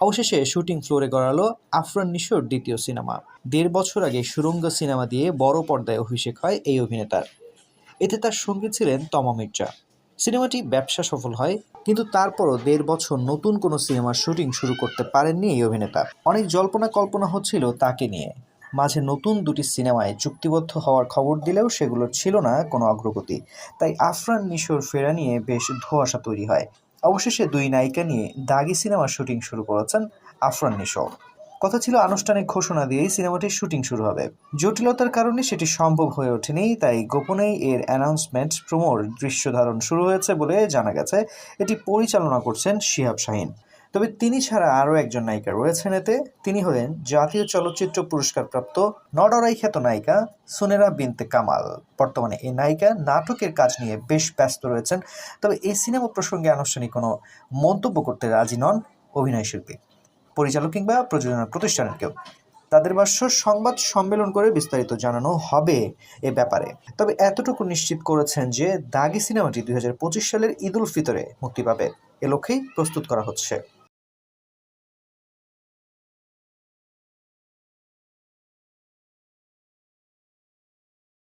অবশেষে শুটিং ফ্লোরে গড়ালো আফরান নিশোর দ্বিতীয় সিনেমা। দেড় বছর আগে সুরঙ্গ সিনেমা দিয়ে বড় পর্দায় অভিষেক হয় এই অভিনেতার। এতে তার সঙ্গী ছিলেন তমা মির্জা। সিনেমাটি ব্যবসা সফল হয়, কিন্তু তারপরও দেড় বছর নতুন কোনো সিনেমার শুটিং শুরু করতে পারেননি এই অভিনেতা। অনেক জল্পনা কল্পনা হচ্ছিল তাকে নিয়ে। মাঝে নতুন দুটি সিনেমায় চুক্তিবদ্ধ হওয়ার খবর দিলেও সেগুলোর ছিল না কোনো অগ্রগতি। তাই আফরান নিশোর ফেরা নিয়ে বেশ ধোঁয়াশা তৈরি হয়। অবশেষে দুই নায়িকা নিয়ে দাগি সিনেমার শুটিং শুরু করেছেন আফরান নিশো। কথা ছিল আনুষ্ঠানিক ঘোষণা দিয়েই সিনেমাটির শুটিং শুরু হবে। জটিলতার কারণে সেটি সম্ভব হয়ে ওঠেনি, তাই গোপনেই এর অ্যানাউন্সমেন্ট প্রমোর দৃশ্য ধারণ শুরু হয়েছে বলে জানা গেছে। এটি পরিচালনা করছেন শিহাব শাহিন। তবে তিনি ছাড়া আরও একজন নায়িকা রয়েছেন এতে। তিনি হলেন জাতীয় চলচ্চিত্র পুরস্কারপ্রাপ্ত নডরাই খ্যাত নায়িকা সুনেরা বিনতে কামাল। বর্তমানে এই নায়িকা নাটকের কাজ নিয়ে বেশ ব্যস্ত রয়েছেন, তবে এই সিনেমা প্রসঙ্গে আনুষ্ঠানিক কোনো মন্তব্য করতে রাজি নন অভিনয় শিল্পী, পরিচালক কিংবা প্রযোজনা প্রতিষ্ঠানের কেউ তাদের ভাষ্য, সংবাদ সম্মেলন করে বিস্তারিত জানানো হবে এ ব্যাপারে। তবে এতটুকু নিশ্চিত করেছেন যে দাগি সিনেমাটি দুই হাজার পঁচিশ সালের ঈদ উল ফিতরে মুক্তি পাবে। এ লক্ষ্যেই প্রস্তুত করা হচ্ছে।